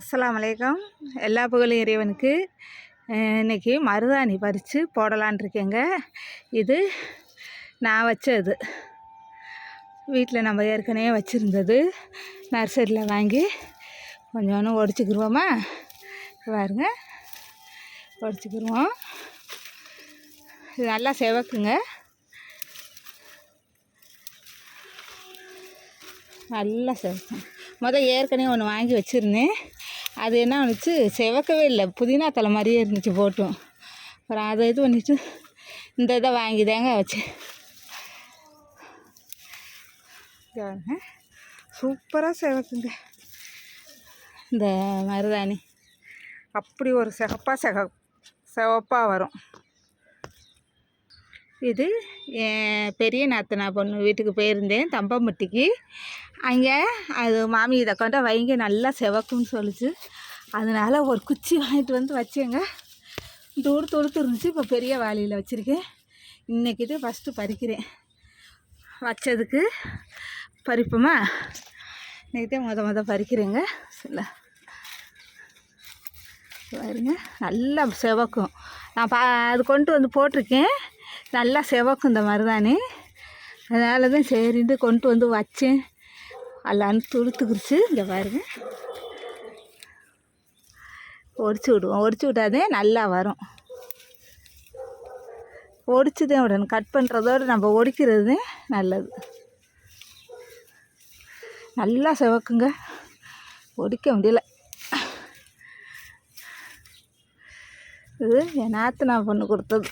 அஸ்லாம் வலைக்கம் எல்லா புகழும் இறைவனுக்கு. இன்றைக்கி இன்னைக்கு மருதாணி பறித்து போடலான் இருக்கேங்க. இது நான் வச்சது. வீட்டில் நம்ம ஏற்கனவே வச்சுருந்தது. நர்சரியில் வாங்கி கொஞ்சோன்னு ஒடிச்சுக்கிருவோமா? பாருங்க. ஒடிச்சுக்கிருவோம். இது நல்லா செவக்குங்க. நல்லா செவக்கும். மொதல் ஏற்கனவே ஒன்று வாங்கி வச்சுருந்தேன். அது என்ன பண்ணுச்சு செவக்கவே இல்லை. புதினா தலை மாதிரியே இருந்துச்சு போட்டும். அப்புறம் அதை இது பண்ணிட்டு இந்த இதை வாங்கி தாங்க வச்சேன் சூப்பராக செவக்குங்க. இந்த மருதாணி. அப்படி ஒரு சிகப்பாக சிக சிவப்பாக வரும். இது என் பெரிய நாத்தனா பொண்ணு வீட்டுக்கு போயிருந்தேன் தம்பம்பட்டிக்கு. அங்கே அது மாமி இதை கொண்டா வைங்க நல்லா செவக்கும்னு சொல்லிச்சு. அதனால ஒரு குச்சி வாங்கிட்டு வந்து வச்சேங்க. தூடு தொடுத்து இருந்துச்சு இப்போ பெரிய வாளியில் வச்சுருக்கேன். இன்றைக்கி இது ஃபஸ்ட்டு பறிக்கிறேன். வச்சதுக்கு பறிப்போமா? இன்றைக்கி தான் மொத மொதல் பறிக்கிறேங்க. சில பாருங்க நல்லா செவக்கும். நான் பா அது கொண்டு வந்து போட்டிருக்கேன். நல்லா செவக்கும் இந்த மருதாணி அதனால தான் சரின்ட்டு கொண்டு வந்து வச்சேன். அல்லான்னு துளுத்துக்குருச்சு. இங்கே பாருங்க. ஒடிச்சு விடுவோம். ஒடிச்சு விட்டாதே நல்லா வரும். ஒடிச்சுதான் உடனே விடணும். கட் பண்ணுறதோட நம்ம ஒடிக்கிறது நல்லது. நல்லா செவக்குங்க. ஒடிக்க முடியல. இது என் நான் பொண்ணு கொடுத்தது.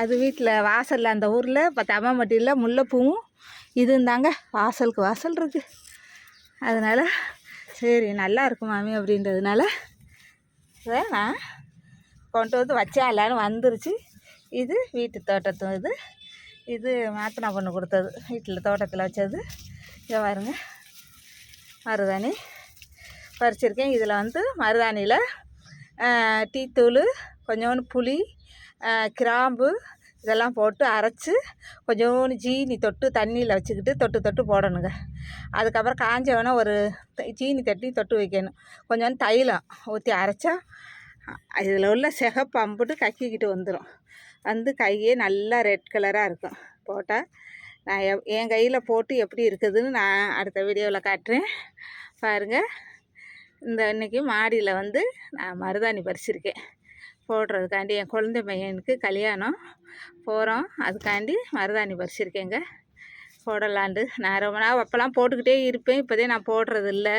அது வீட்டில் வாசலில் அந்த ஊரில் இப்போ தம்மம்பட்டியில் முல்லைப்பூவும் இதுவும் தாங்க வாசலுக்கு வாசல் இருக்குது அதனால் சரி நல்லா இருக்கும் மாமி அப்படின்றதுனால இதை நான் கொண்டு வந்து வச்சேன் எல்லாரும் வந்துருச்சு. இது வீட்டு தோட்டத்து இது. இது மாத்தனா பொண்ணு கொடுத்தது. வீட்டில் தோட்டத்தில் வச்சது. இதை பாருங்க. மருதாணி பறிச்சிருக்கேன். இதில் வந்து மருதாணியில் டீத்தூள் கொஞ்சோண்டு புளி கிராம்பு இதெல்லாம் போட்டு அரைச்சி கொஞ்சோண்டு ஜீனி தொட்டு தண்ணியில் வச்சுக்கிட்டு தொட்டு தொட்டு போடணுங்க. அதுக்கப்புறம் காஞ்ச வேணால் ஒரு ஜீனி தட்டி தொட்டு வைக்கணும். கொஞ்சோண்டு தைலம் ஊற்றி அரைச்சா இதில் உள்ள சிகப்பு அம்புட்டு கக்கிக்கிட்டு வந்துடும் வந்து கையே நல்லா ரெட் கலராக இருக்கும். போட்டால் நான் என் கையில் போட்டு எப்படி இருக்குதுன்னு நான் அடுத்த வீடியோவில் காட்டுறேன். பாருங்கள் இந்த இன்றைக்கி மாடியில் வந்து நான் மருதாணி பறிச்சிருக்கேன். போடுறதுக்காண்டி என் குழந்தை பையனுக்கு கல்யாணம். போகிறோம் அதுக்காண்டி மருதாணி பறிச்சிருக்கேங்க. போடலாண்டு. நான் ரொம்ப நாள் அப்போல்லாம் போட்டுக்கிட்டே இருப்பேன். இப்போதே நான் போடுறது இல்லை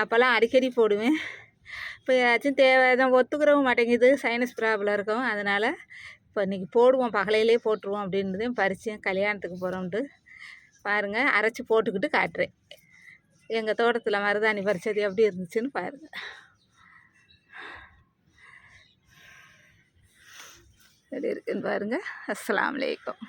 அப்போல்லாம் அடிக்கடி போடுவேன். இப்போ ஏதாச்சும் தேவை தான் ஒத்துக்கிறவும் மாட்டேங்குது. சைனஸ் ப்ராப்ளம் இருக்கும். அதனால் இப்போ இன்றைக்கி போடுவோம். பகலையிலே போட்டுருவோம் அப்படின்றதையும் பறிச்சேன் கல்யாணத்துக்கு போகிறோம்ட்டு பாருங்கள் அரைச்சி போட்டுக்கிட்டு காட்டுறேன். எங்கள் தோட்டத்தில் மருதாணி பறிச்சது எப்படி இருந்துச்சுன்னு பாருங்கள் எப்படி இருக்குன்னு பாருங்கள் அஸ்லாம் வலைக்கம்